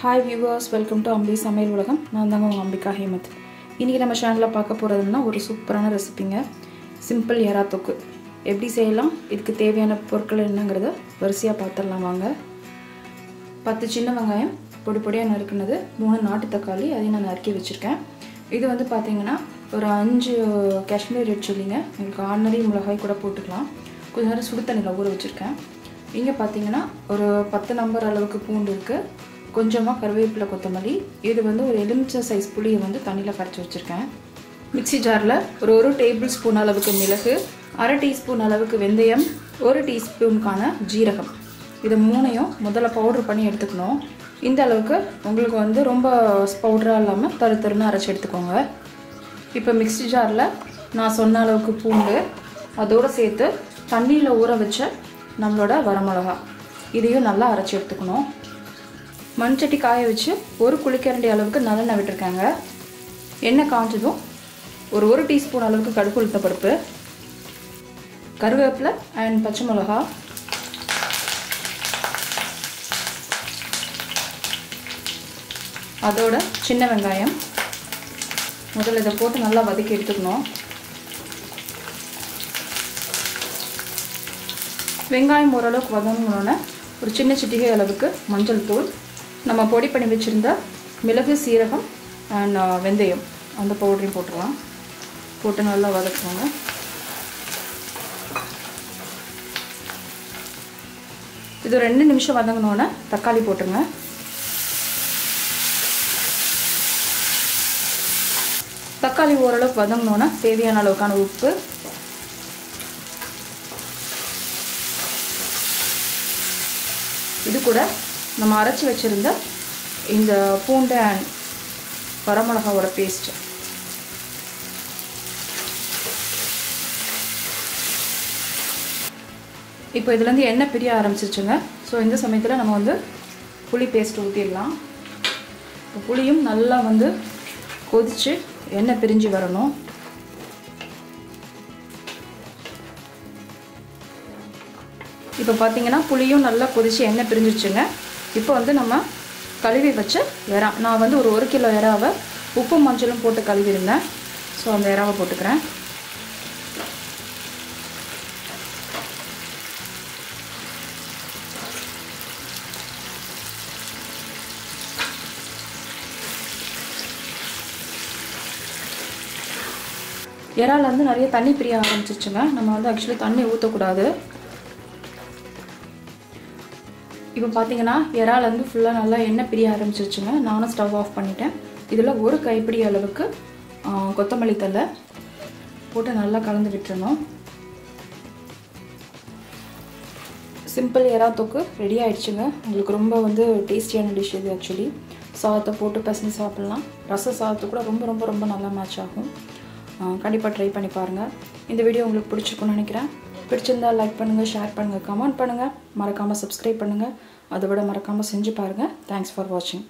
Hi viewers welcome to Ambi சமையல் உலகம் நான் தாங்க உங்கள் அம்பிகா ஹேமத் இன்றைக்கி நம்ம சேனலில் பார்க்க போகிறதுனா ஒரு சூப்பரான ரெசிபிங்க சிம்பிள் எறா தொக்கு. எப்படி செய்யலாம்? இதுக்கு தேவையான பொருட்கள் என்னங்கிறத வரிசையாக பார்த்துடலாம் வாங்க. பத்து சின்ன வெங்காயம் பொடி பொடியாக நறுக்குனது மூணு நாட்டு தக்காளி அதையும் நான் நறுக்கி வச்சுருக்கேன். இது வந்து பார்த்திங்கன்னா ஒரு அஞ்சு காஷ்மீர் ரெட் சொல்லிங்க உங்களுக்கு ஆர்டினரி மிளகாய் கூட போட்டுக்கலாம். கொஞ்ச நேரம் சுடு தண்ணியில் ஊற வச்சுருக்கேன். இங்கே பார்த்தீங்கன்னா ஒரு பத்து நம்பர் அளவுக்கு பூண்டு இருக்குது கொஞ்சமாக கருவேப்பிலை கொத்தமல்லி. இது வந்து ஒரு எலுமிச்சை சைஸ் புளியை வந்து தண்ணியில் கரைச்சி வச்சுருக்கேன். மிக்ஸி ஜாரில் ஒரு ஒரு டேபிள் ஸ்பூன் அளவுக்கு மிளகு அரை டீஸ்பூன் அளவுக்கு வெந்தயம் ஒரு டீஸ்பூனுக்கான ஜீரகம். இதை மூணையும் முதல்ல பவுட்ரு பண்ணி எடுத்துக்கணும். இந்த அளவுக்கு உங்களுக்கு வந்து ரொம்ப பவுடராக இல்லாமல் தரு தருன்னு அரைச்சி எடுத்துக்கோங்க. இப்போ மிக்ஸி ஜாரில் நான் சொன்ன அளவுக்கு பூண்டு அதோடு சேர்த்து தண்ணியில் ஊற வச்ச நம்மளோட வரமிளகா. இதையும் நல்லா அரைச்சி எடுத்துக்கணும். மண்சட்டி காய வச்சு ஒரு குளிக்கரண்டி அளவுக்கு நல்லெண்ணெய் விட்டுருக்காங்க. எண்ணெய் காஞ்சதும் ஒரு ஒரு டீஸ்பூன் அளவுக்கு கடுகு உளுத்த பருப்பு கருவேப்பிலை அண்ட் பச்சை மிளகா. அதோட சின்ன வெங்காயம். முதல்ல இதை போட்டு நல்லா வதக்கி எடுத்துக்கணும். வெங்காயம் ஓரளவுக்கு வதங்கினோன்னே ஒரு சின்ன சிட்டிகை அளவுக்கு மஞ்சள் தூள். நம்ம பொடி பண்ணி வச்சுருந்த மிளகு சீரகம் அண்ட் uh, வெந்தயம். அந்த பவுடரையும் போட்டுடலாம் போட்டு நல்லா வதக்குவாங்க. இது ரெண்டு நிமிஷம் வதங்கினோன்னே தக்காளி போட்டுங்க தக்காளி ஓரளவுக்கு வதங்கினோன்னா தேவையான அளவுக்கான உப்பு. இது கூட நம்ம அரைச்சி வச்சுருந்த இந்த பூண்டு அண்ட் வரமிளகாவோட பேஸ்ட்டு இப்போ இதுலேருந்து எண்ணெய் பிரிய ஆரம்பிச்சிருச்சுங்க. ஸோ இந்த சமயத்தில் நம்ம வந்து புளி பேஸ்ட் ஊற்றிடலாம் இப்போ புளியும் நல்லா வந்து கொதித்து எண்ணெய் பிரிஞ்சு வரணும். இப்போ பார்த்தீங்கன்னா புளியும் நல்லா கொதித்து எண்ணெய் பிரிஞ்சிருச்சுங்க. இப்போ வந்து நம்ம கழுவி வச்ச எறா நான் வந்து ஒரு ஒரு கிலோ எறாவை உப்பு மஞ்சளும் போட்டு கழுவிருந்தேன் ஸோ அந்த இறாவை போட்டுக்கிறேன். இறால வந்து நிறைய தண்ணி பிரிய ஆரம்பிச்சிச்சுங்க நம்ம வந்து ஆக்சுவலி தண்ணி ஊற்றக்கூடாது இப்போ பார்த்தீங்கன்னா இறால் வந்து ஃபுல்லாக நல்லா எண்ணெய் பிரிய ஆரம்பிச்சிருச்சுங்க. நானும் ஸ்டவ் ஆஃப் பண்ணிட்டேன். இதில் ஒரு கைப்பிடி அளவுக்கு கொத்தமல்லி தலை போட்டு நல்லா கலந்து விட்டுறணும். சிம்பிள் எறா தொக்கு ரெடி ஆயிடுச்சுங்க. உங்களுக்கு ரொம்ப வந்து டேஸ்டியான டிஷ் இது ஆக்சுவலி சாதத்தை போட்டு பசங்க சாப்பிட்லாம். ரச சாதத்து கூட ரொம்ப ரொம்ப ரொம்ப நல்லா மேட்ச் ஆகும். கண்டிப்பாக ட்ரை பண்ணி பாருங்கள் இந்த வீடியோ உங்களுக்கு பிடிச்சிருக்குன்னு நினைக்கிறேன். பிடிச்சிருந்தா லைக் பண்ணுங்கள் ஷேர் பண்ணுங்கள் கமெண்ட் பண்ணுங்கள் மறக்காமல் சப்ஸ்கிரைப் பண்ணுங்கள் அதை விட மறக்காமல் செஞ்சு பாருங்கள் தேங்க்ஸ் ஃபார் வாட்சிங்